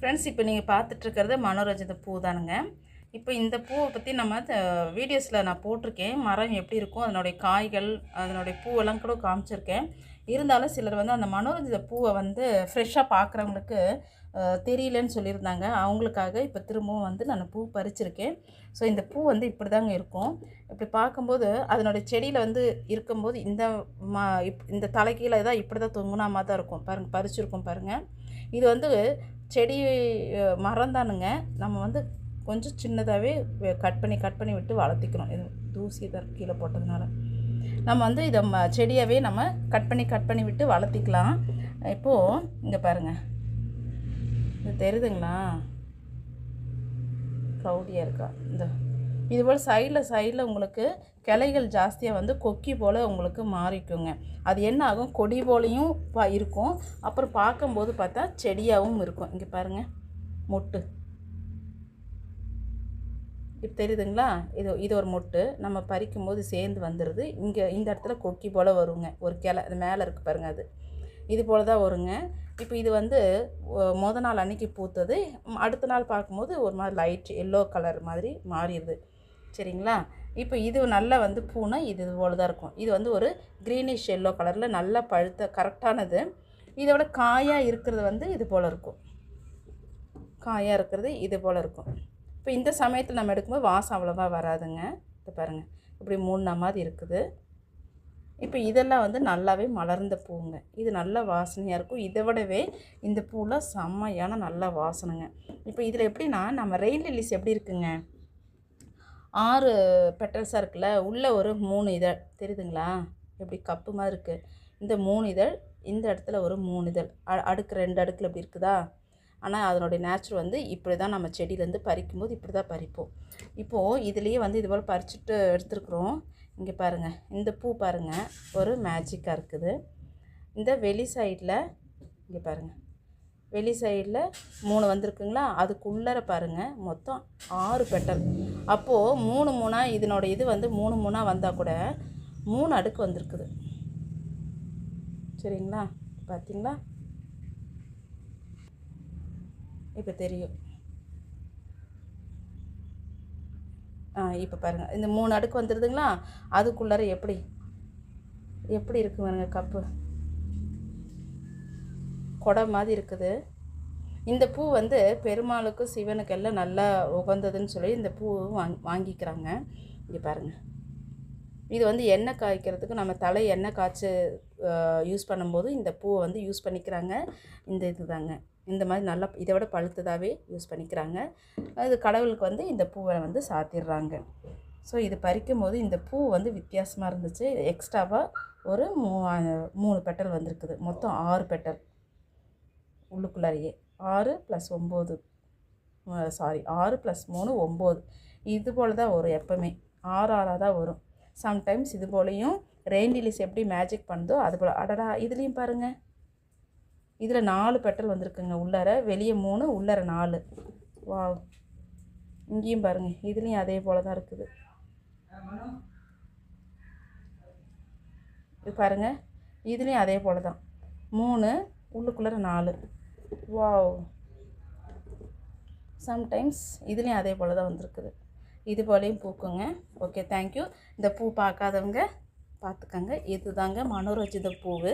Friends இப்போ நீங்கள் பார்த்துட்ருக்கிறது மனோரஞ்சித பூ தானுங்க. இப்போ இந்த பூவை பற்றி நம்ம வீடியோஸில் நான் போட்டிருக்கேன். மரம் எப்படி இருக்கும் அதனுடைய காய்கள் அதனுடைய பூவெல்லாம் கூட காமிச்சிருக்கேன். இருந்தாலும் சிலர் வந்து அந்த மனோரஞ்சித பூவை வந்து ஃப்ரெஷ்ஷாக பார்க்குறவங்களுக்கு தெரியலன்னு சொல்லியிருந்தாங்க. அவங்களுக்காக இப்போ திரும்பவும் வந்து நான் பூ பறிச்சிருக்கேன். ஸோ இந்த பூ வந்து இப்படி தாங்க இருக்கும். இப்படி பார்க்கும்போது அதனுடைய செடியில் வந்து இருக்கும்போது இந்த மா இப் இந்த தலைக்கீழே தான் இப்படி தான் தொங்குனாமா தான் இருக்கும். பாருங்கள் பறிச்சிருக்கோம் பாருங்கள் இது வந்து செடி மரம் தானுங்க நம்ம வந்து கொஞ்சம் சின்னதாகவே கட் பண்ணி கட் பண்ணி விட்டு வளர்த்திக்கணும் இது தூசி தான் கீழே போட்டதுனால. நம்ம வந்து இதை ம செடியாகவே நம்ம கட் பண்ணி கட் பண்ணி விட்டு வளர்த்திக்கலாம். இப்போது இங்கே பாருங்கள் இது தெரியுதுங்களா க்ரௌடியாக இருக்கா? இந்த இதுபோல் சைடில் சைடில் உங்களுக்கு கிளைகள் ஜாஸ்தியாக வந்து கொக்கி போல் உங்களுக்கு மாறிக்குங்க. அது என்ன ஆகும்? கொடி போலையும் இருக்கும். அப்புறம் பார்க்கும்போது பார்த்தா செடியாகவும் இருக்கும். இங்கே பாருங்கள் மொட்டு. இப்போ தெரியுதுங்களா? இது இது ஒரு மொட்டு. நம்ம பறிக்கும் போது சேர்ந்து வந்துடுது இங்கே இந்த இடத்துல கொக்கி போல் வருங்க. ஒரு கிளை அது மேலே இருக்குது பாருங்கள் அது. இது போல் தான் வருங்க. இப்போ இது வந்து மொதல் நாள் அன்னைக்கு பூத்தது. அடுத்த நாள் பார்க்கும்போது ஒரு மாதிரி லைட் எல்லோ கலர் மாதிரி மாறிடுது சரிங்களா? இப்போ இது நல்லா வந்து பூனை இது போல் தான் இருக்கும். இது வந்து ஒரு க்ரீனிஷ் எல்லோ கலரில் நல்லா பழுத்த கரெக்டானது இதோட காயாக இருக்கிறது வந்து இது போல் இருக்கும். காயாக இருக்கிறது இது போல் இருக்கும். இப்போ இந்த சமயத்தில் நம்ம எடுக்கும்போது வாசம் அவ்வளோவா வராதுங்க. இது பாருங்கள் இப்படி மூணு மாதிரி இருக்குது. இப்போ இதெல்லாம் வந்து நல்லாவே மலர்ந்த பூங்க. இது நல்ல வாசனையாக இருக்கும். இதை விடவே இந்த பூலாம் செம்மையான நல்ல வாசனைங்க. இப்போ இதில் எப்படின்னா நம்ம ரெயின் லில்லிஸ் எப்படி இருக்குங்க? ஆறு பெட்டல்ஸாக இருக்குல்ல உள்ளே ஒரு மூணு இதழ். தெரியுதுங்களா? எப்படி கப்பு மாதிரி இருக்குது இந்த மூணு இதழ் இந்த இடத்துல ஒரு மூணு இதழ். அ- அடுக்கு ரெண்டு அடுக்கில் இப்படி இருக்குதா? ஆனால் அதனுடைய நேச்சர் வந்து இப்படி தான் நம்ம செடியிலேருந்து பறிக்கும்போது இப்படி தான் பறிப்போம். இப்போது இதுலேயே வந்து இது போல் பறிச்சுட்டு எடுத்துருக்குறோம். இங்கே பாருங்கள் இந்த பூ பாருங்கள் ஒரு மேஜிக்காக இருக்குது. இந்த வெளி சைடில் இங்கே பாருங்கள் வெளி சைடில் மூணு வந்திருக்குங்களா? அதுக்குள்ளர பாருங்கள் மொத்தம் ஆறு பெட்டல். அப்போது மூணு மூணாக இதனோட இது வந்து மூணு மூணாக வந்தால் கூட மூணு அடுக்கு வந்திருக்குது. சரிங்களா? பார்த்தீங்களா இப்போ தெரியும். ஆ இப்போ பாருங்கள் இந்த மூணு அடுக்கு வந்துடுதுங்களா அதுக்குள்ளார எப்படி? எப்படி இருக்கு பாருங்கள் கப்பு? குடம் மாதிரி இருக்குது. இந்த பூ வந்து பெருமாளுக்கும் சிவனுக்கு எல்லாம் நல்லா உகந்ததுன்னு சொல்லி இந்த பூ வாங் வாங்கிக்கிறாங்க. இங்கே பாருங்கள் இது வந்து எண்ணெய் காய்க்கிறதுக்கு நம்ம தலை எண்ணெய் காய்ச்சி யூஸ் பண்ணும்போது இந்த பூவை வந்து யூஸ் பண்ணிக்கிறாங்க. இந்த இதுதாங்க. இந்த மாதிரி நல்லா இதை விட பழுத்ததாகவே யூஸ் பண்ணிக்கிறாங்க. அது கடவுளுக்கு வந்து இந்த பூவை வந்து சாத்திடுறாங்க. ஸோ இது பறிக்கும் போது இந்த பூ வந்து வித்தியாசமாக இருந்துச்சு. எக்ஸ்ட்ராவாக ஒரு மூ மூணு பெட்டல் வந்திருக்குது. மொத்தம் ஆறு பெட்டல். உள்ளுக்குள்ளாரையே. ஆறு ப்ளஸ் ஒம்பது சாரி ஆறு ப்ளஸ் மூணு ஒம்பது. இது போல் தான் வரும் எப்போவுமே. ஆறு ஆறாக தான் வரும். சம்டைம்ஸ் இது போலையும் ரெயின்டிலிஸ் எப்படி மேஜிக் பண்ணுதோ அது போல். அடடா இதுலேயும் பாருங்கள் இதில் நாலு பெட்டல் வந்திருக்குங்க. உள்ளார வெளியே மூணு உள்ளார நாலு. வாவ் இங்கேயும் பாருங்கள் இதுலேயும் அதே போல் தான் இருக்குது. இது பாருங்கள் இதுலேயும் அதே போல் தான் மூணு உள்ளுக்குள்ளார நாலு. வாவ் சம்டைம்ஸ் இதுலேயும் அதே போல் தான் வந்திருக்குது. இது போலையும் பூக்குங்க. ஓகே தேங்க்யூ இந்த பூ பார்க்காதவங்க பார்த்துக்கங்க. இதுதாங்க மனோரஞ்சித பூவு.